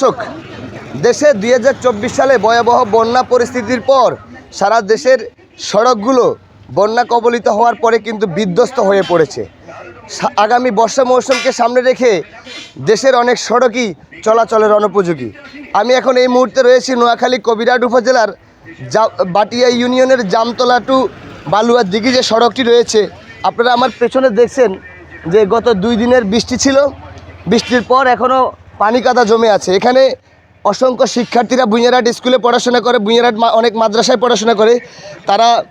দর্শক, দেশে দু হাজার চব্বিশ সালে ভয়াবহ বন্যা পরিস্থিতির পর সারা দেশের সড়কগুলো বন্যা কবলিত হওয়ার পরে কিন্তু বিধ্বস্ত হয়ে পড়েছে। আগামী বর্ষা মৌসুমকে সামনে রেখে দেশের অনেক সড়কই চলাচলের অনুপযোগী। আমি এখন এই মুহূর্তে রয়েছি নোয়াখালী কবিরাট উপজেলার বাটিয়া ইউনিয়নের জামতলা টু বালুয়া দিঘি যে সড়কটি রয়েছে। আপনারা আমার পেছনে দেখছেন যে গত দুই দিনের বৃষ্টি ছিল। বৃষ্টির পর এখনও পানি কাদা জমে আছে। এখানে অসংখ্য শিক্ষার্থীরা বুইয়ারাট স্কুলে পড়াশোনা করে, বুইয়ারাট মা- অনেক মাদ্রাসায় পড়াশোনা করে। তারা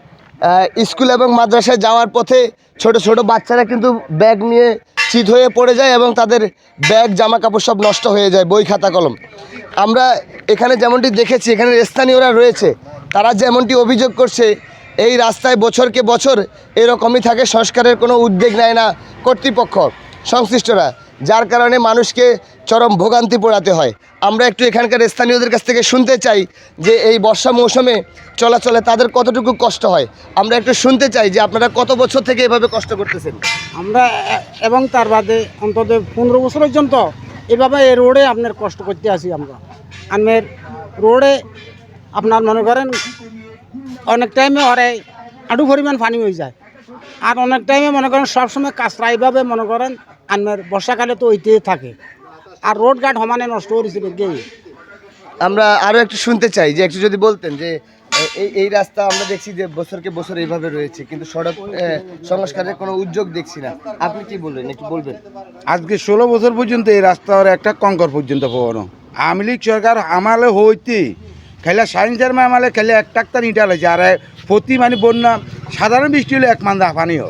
স্কুল এবং মাদ্রাসায় যাওয়ার পথে ছোট ছোট বাচ্চারা কিন্তু ব্যাগ নিয়ে চিত হয়ে পড়ে যায় এবং তাদের ব্যাগ জামা কাপড় সব নষ্ট হয়ে যায়, বই, খাতা, কলম। আমরা এখানে যেমনটি দেখেছি, এখানে স্থানীয়রা রয়েছে। তারা যেমনটি অভিযোগ করছে, এই রাস্তায় বছরকে বছর এরকমই থাকে, সংস্কারের কোনো উদ্যোগ নেয় না কর্তৃপক্ষ, সংশ্লিষ্টরা। যার কারণে মানুষকে চরম ভোগান্তি পোড়াতে হয়। আমরা একটু এখানকার স্থানীয়দের কাছ থেকে শুনতে চাই যে এই বর্ষা মৌসুমে চলাচলে তাদের কতটুকু কষ্ট হয়। আমরা একটু শুনতে চাই যে আপনারা কত বছর থেকে এভাবে কষ্ট করতেছেন? আমরা এবং তার বাদে অন্তত পনেরো বছর পর্যন্ত এভাবে এই রোডে আপনার কষ্ট করতে আসি আমরা। আমের রোডে আপনার মনে করেন অনেক টাইমে ওরে আডু পরিমাণ পানি হয়ে যায়। আর অনেক টাইমে মনে করেন সবসময় কাঁচরা এইভাবে মনে করেন আমের বর্ষাকালে তো ওইতেই থাকে। আর রোড ঘাট সমানে নষ্ট করেছিল গিয়ে আমরা আরও একটু শুনতে চাই যে একটু যদি বলতেন যে এই এই রাস্তা আমরা দেখছি যে বছরকে বছর এইভাবে রয়েছে কিন্তু সড়ক সংস্কারের কোনো উদ্যোগ দেখছি না। আপনি কি বলবেন একটু বলবেন? আজকে ষোলো বছর পর্যন্ত এই রাস্তার একটা কঙ্কর পর্যন্ত পড়ানো। আওয়ামী লীগ সরকার আমালে হইতে খেলে সায়েন্সের আমালে খেলে এক টাক্তার ইটা লাগছে আর প্রতি মানে বন্যা সাধারণ বৃষ্টি হলো এক মান্দা পানীয়।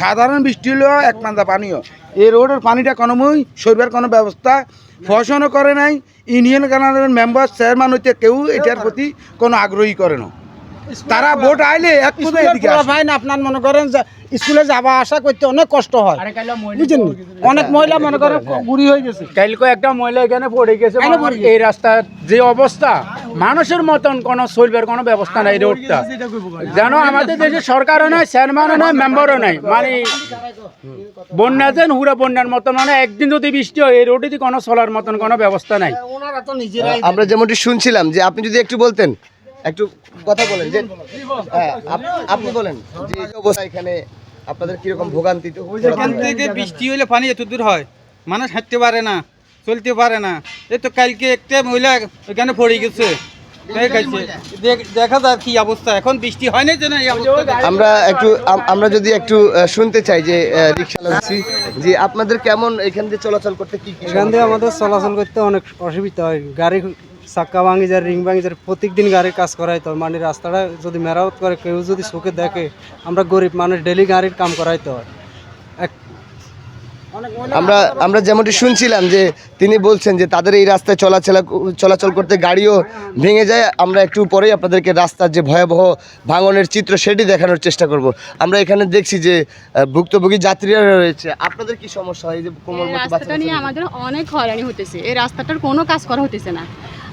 সাধারণ বৃষ্টি হলো এক মান্দা পানীয়। এই রোডের পানিটা কোনোমই সরবার কোনো ব্যবস্থা ফসনও করে নাই। ইউনিয়ন কানাডার মেম্বার চেয়ারম্যান হইতে কেউ এটার প্রতি কোনো আগ্রহী করে না। তারা ভোট আইলে এক। আপনার মনে করেন যে স্কুলে যাওয়া আসা করতে অনেক কষ্ট হয়। অনেক মহিলা মনে করেন গুড়ি হয়ে গেছে। কালকে একটা মহিলা এখানে পড়ে গেছে? এই রাস্তার যে অবস্থা মানুষের মতন কোনো চলবার কোনো ব্যবস্থা নাই রোডটা যেন আমাদের দেশে সরকারও নাই চেয়ারম্যানও নাই মেম্বারও নাই মানে বন্যা যেন হুরা বন্যার মতন মানে একদিন যদি বৃষ্টি হয় এই রোডে কোনো চলার মতন কোনো ব্যবস্থা নাই। ওনারা তো নিজেরাই আমরা যেমনটি শুনছিলাম যে আপনি যদি একটু বলতেন একটু কথা বলেন যে হ্যাঁ, আপনি বলেন যে অবস্থা এখানে আপনাদের কীরকম ভোগান্তি তো? এখান থেকে বৃষ্টি হলে পানি এত দূর হয় মানুষ হাঁটতে পারে না চলতে পারে না। এই তো কালকে একটা মহিলা এখানে পড়ে গেছে দেখ- কি অবস্থা। এখন বৃষ্টি হয় না আমরা একটু আমরা যদি একটু শুনতে চাই যে রিক্সা চালাচ্ছি যে আপনাদের কেমন এখান দিয়ে চলাচল করতে কি কি এখান দিয়ে আমাদের চলাচল করতে অনেক অসুবিধা হয়। গাড়ি চাক্কা ভাঙি যায় রিং ভাঙি যায় প্রত্যেকদিন গাড়ির কাজ করাইতে হয় মানে রাস্তাটা যদি মেরামত করে কেউ যদি চোখে দেখে আমরা গরিব মানুষ ডেলি গাড়ির কাম করাইতে হয় এক আমরা আমরা যেমনটি শুনছিলাম যে তিনি বলছেন যে তাদের এই রাস্তায় চলাচল চলাচল করতে গাড়িও ভেঙে যায়। আমরা একটু পরেই আপনাদেরকে রাস্তার যে ভয়াবহ ভাঙনের চিত্র সেটি দেখানোর চেষ্টা করব। আমরা এখানে দেখছি যে ভুক্তভোগী যাত্রীরা রয়েছে। আপনাদের কি সমস্যা হয়? এই যে কোমলমতি রাস্তাটা নিয়ে আমাদের অনেক হয়রানি হতেছে। এই রাস্তাটার কোনো কাজ করা হতেছে না।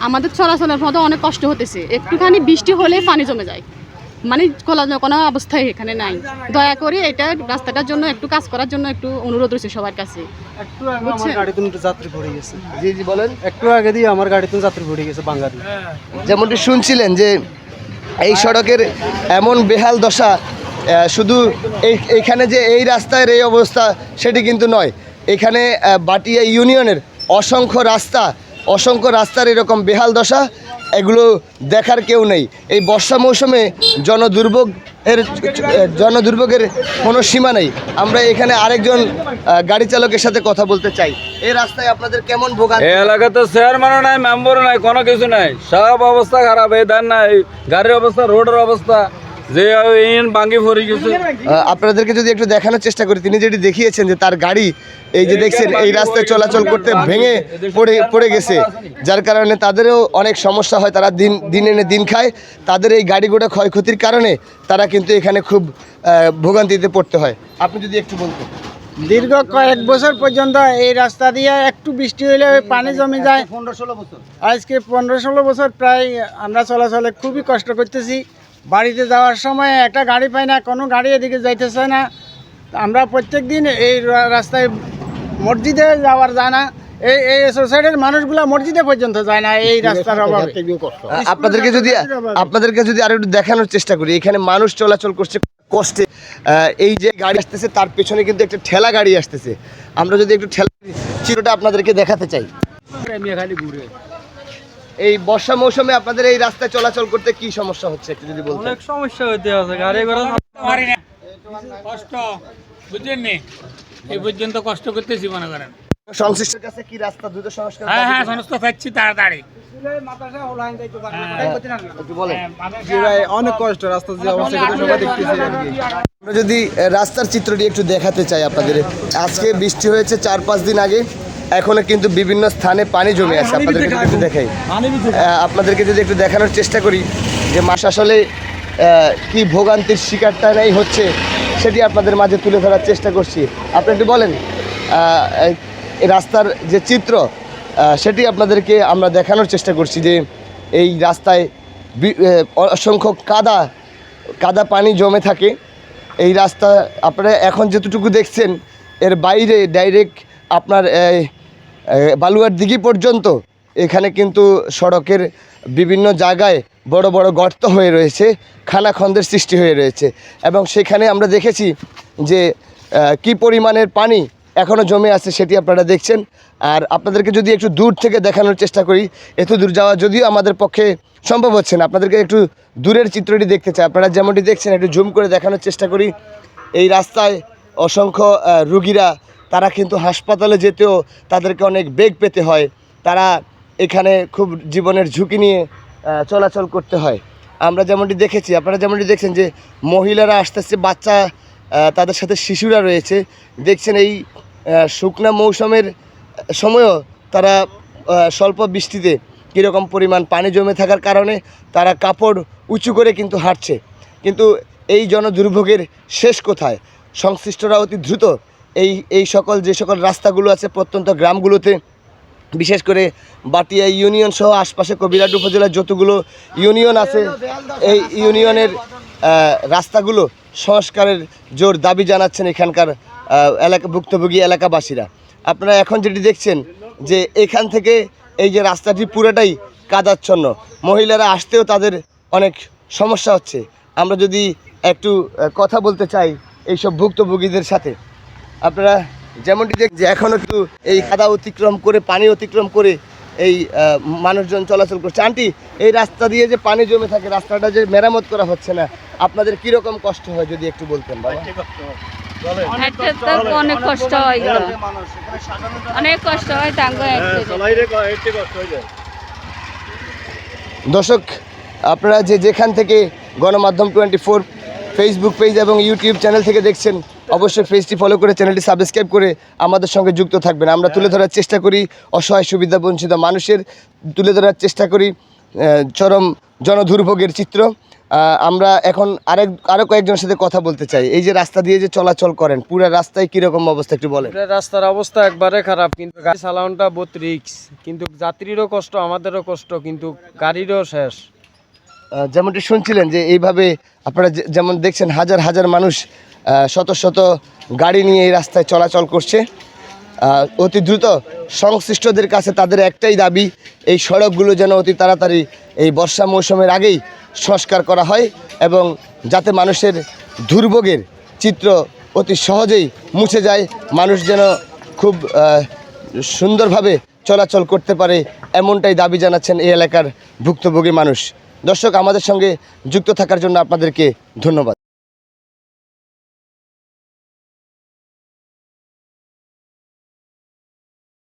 আমাদের চলাচলের মতো অনেক কষ্ট হতেছে। একটুখানি বৃষ্টি হলে পানি জমে যায়। মানে খোলা কোনো অবস্থায় এখানে নাই। দয়া করে এটা রাস্তাটার জন্য একটু কাজ করার জন্য একটু অনুরোধ রয়েছে সবার কাছে। একটু আগে আমার গাড়িতে যাত্রী পড়ে গেছে। জি জি বলেন। একটু আগে দিয়ে আমার গাড়িতে যাত্রী পড়ে গেছে বাঙালি যেমনটি শুনছিলেন যে এই সড়কের এমন বেহাল দশা শুধু এই এইখানে যে এই রাস্তার এই অবস্থা সেটি কিন্তু নয়। এখানে বাটিয়া ইউনিয়নের অসংখ্য রাস্তা অসংখ্য রাস্তার এরকম বেহাল দশা, এগুলো দেখার কেউ নেই। এই বর্ষা মৌসুমে জনদুর্ভোগ এর, জনদুর্ভোগের কোনো সীমা নেই। আমরা এখানে আরেকজন গাড়ি চালকের সাথে কথা বলতে চাই। এই রাস্তায় আপনাদের কেমন ভোগান্তি? এই এলাকাতে চেয়ারম্যানও নাই মেম্বারও নাই, কোনো কিছু নাই। সব অবস্থা খারাপ, এই ধান নাই, গাড়ির অবস্থা রোডের অবস্থা। যে ইন ভাঙ্গি পড়ে গেছে। আপনাদেরকে যদি একটু দেখানোর চেষ্টা করি তিনি যেটি দেখিয়েছেন যে তার গাড়ি এই যে দেখছেন এই রাস্তায় চলাচল করতে ভেঙে পড়ে পড়ে গেছে। যার কারণে তাদেরও অনেক সমস্যা হয়। তারা দিন দিন এনে দিন খায়। তাদের এই গাড়িগুলো ক্ষয়ক্ষতির কারণে তারা কিন্তু এখানে খুব ভোগান্তিতে পড়তে হয়। আপনি যদি একটু বলতেন। দীর্ঘ কয়েক বছর পর্যন্ত এই রাস্তা দিয়ে একটু বৃষ্টি হলে পানি জমে যায়। পনেরো ষোলো বছর। আজকে পনেরো ষোলো বছর প্রায় আমরা চলাচলে খুবই কষ্ট করতেছি। বাড়িতে যাওয়ার সময় একটা গাড়ি পাই না কোনো গাড়ি এদিকে যাইতেছে না। আমরা প্রত্যেক দিন এই রাস্তায় মসজিদে যাওয়ার যায় না। এই এই সোসাইটির মানুষগুলা মসজিদে পর্যন্ত যায় না এই রাস্তার অভাবে। আপনাদেরকে যদি আপনাদেরকে যদি আরও একটু দেখানোর চেষ্টা করি এখানে মানুষ চলাচল করছে কষ্টে। এই যে গাড়ি আসতেছে তার পেছনে কিন্তু একটা ঠেলা গাড়ি আসতেছে। আমরা যদি একটু ঠেলা চিরটা আপনাদেরকে দেখাতে চাই। এই বর্ষা মৌসুমে আপনাদের এই রাস্তায় চলাচল করতে কি সমস্যা হচ্ছে একটু যদি বলতেন? অনেক সমস্যা হইতে আছে গাড়ি ঘোড়া কষ্ট বুঝলেন নি। এই পর্যন্ত কষ্ট করতেছি মনে করেন। সংশ্লিষ্টের কাছে কি রাস্তা দ্রুত সংস্কার হ্যাঁ হ্যাঁ সমস্ত থাকছি তাড়াতাড়ি। অনেক কষ্ট রাস্তা যে অবস্থা সবাই দেখতেছি আমরা যদি রাস্তার চিত্রটি একটু দেখাতে চাই আপনাদের। আজকে বৃষ্টি হয়েছে চার পাঁচ দিন আগে। এখনও কিন্তু বিভিন্ন স্থানে পানি জমে আছে। আপনাদেরকে যদি একটু দেখাই। আপনাদেরকে যদি একটু দেখানোর চেষ্টা করি যে মাস আসলে কি ভোগান্তির শিকারটা নেই হচ্ছে সেটি আপনাদের মাঝে তুলে ধরার চেষ্টা করছি। আপনি একটু বলেন রাস্তার যে চিত্র সেটি আপনাদেরকে আমরা দেখানোর চেষ্টা করছি যে এই রাস্তায় অসংখ্য কাদা কাদা পানি জমে থাকে। এই রাস্তা আপনারা এখন যেতটুকু দেখছেন এর বাইরে ডাইরেক্ট আপনার বালুয়ার দিঘি পর্যন্ত। এখানে কিন্তু সড়কের বিভিন্ন জায়গায় বড় বড় গর্ত হয়ে রয়েছে, খানাখন্দের সৃষ্টি হয়ে রয়েছে এবং সেখানে আমরা দেখেছি যে কি পরিমাণের পানি এখনও জমে আছে সেটি আপনারা দেখছেন। আর আপনাদেরকে যদি একটু দূর থেকে দেখানোর চেষ্টা করি, এত দূর যাওয়া যদিও আমাদের পক্ষে সম্ভব হচ্ছে না। আপনাদেরকে একটু দূরের চিত্রটি দেখতে চাই। আপনারা যেমনটি দেখছেন, একটু জুম করে দেখানোর চেষ্টা করি। এই রাস্তায় অসংখ্য রুগীরা তারা কিন্তু হাসপাতালে যেতেও তাদেরকে অনেক বেগ পেতে হয়। তারা এখানে খুব জীবনের ঝুঁকি নিয়ে চলাচল করতে হয়। আমরা যেমনটি দেখেছি, আপনারা যেমনটি দেখছেন যে মহিলারা আসতেছে, বাচ্চা তাদের সাথে শিশুরা রয়েছে। দেখছেন এই শুকনা মৌসুমের সময়ও তারা স্বল্প বৃষ্টিতে কীরকম পরিমাণ পানি জমে থাকার কারণে তারা কাপড় উঁচু করে কিন্তু হাঁটছে। কিন্তু এই জনদুর্ভোগের শেষ কোথায়? সংশ্লিষ্টরা অতি দ্রুত এই এই সকল, যে সকল রাস্তাগুলো আছে প্রত্যন্ত গ্রামগুলোতে, বিশেষ করে বাটিয়া ইউনিয়ন সহ আশপাশে কবিরাট উপজেলার যতগুলো ইউনিয়ন আছে, এই ইউনিয়নের রাস্তাগুলো সংস্কারের জোর দাবি জানাচ্ছেন এখানকার এলাকা, ভুক্তভোগী এলাকাবাসীরা। আপনারা এখন যেটি দেখছেন যে এখান থেকে এই যে রাস্তাটি পুরোটাই কাদাচ্ছন্ন। মহিলারা আসতেও তাদের অনেক সমস্যা হচ্ছে। আমরা যদি একটু কথা বলতে চাই এইসব ভুক্তভোগীদের সাথে। আপনারা যেমনটি দেখ যে এখনও একটু এই কাদা অতিক্রম করে পানি অতিক্রম করে এই মানুষজন চলাচল করছে। আন্টি এই রাস্তা দিয়ে যে পানি জমে থাকে রাস্তাটা যে মেরামত করা হচ্ছে না আপনাদের কীরকম কষ্ট হয় যদি একটু বলতেন বাবা? অনেক কষ্ট হয়। এগুলো অনেক কষ্ট হয়। দর্শক আপনারা যে যেখান থেকে গণমাধ্যম টোয়েন্টি ফোর ফেসবুক পেজ এবং ইউটিউব চ্যানেল থেকে দেখছেন অবশ্যই পেজটি ফলো করে চ্যানেলটি সাবস্ক্রাইব করে আমাদের সঙ্গে যুক্ত থাকবেন। আমরা তুলে ধরার চেষ্টা করি অসহায় সুবিধা বঞ্চিত মানুষের। তুলে ধরার চেষ্টা করি চরম জনদুর্ভোগের চিত্র। আমরা এখন আরেক আরও কয়েকজনের সাথে কথা বলতে চাই। এই যে রাস্তা দিয়ে যে চলাচল করেন পুরো রাস্তায় কীরকম অবস্থা একটু বলেন। রাস্তার অবস্থা একবারে খারাপ কিন্তু গাড়ি চালানোটা বহুত রিক্স কিন্তু যাত্রীরও কষ্ট আমাদেরও কষ্ট কিন্তু গাড়িরও শেষ। যেমনটি শুনছিলেন যে এইভাবে আপনারা যেমন দেখছেন হাজার হাজার মানুষ শত শত গাড়ি নিয়ে এই রাস্তায় চলাচল করছে। অতি দ্রুত সংশ্লিষ্টদের কাছে তাদের একটাই দাবি, এই সড়কগুলো যেন অতি তাড়াতাড়ি এই বর্ষা মৌসুমের আগেই সংস্কার করা হয় এবং যাতে মানুষের দুর্ভোগের চিত্র অতি সহজেই মুছে যায়, মানুষ যেন খুব সুন্দরভাবে চলাচল করতে পারে এমনটাই দাবি জানাচ্ছেন এই এলাকার ভুক্তভোগী মানুষ। দর্শক, আমাদের সঙ্গে যুক্ত থাকার জন্য আপনাদেরকে ধন্যবাদ।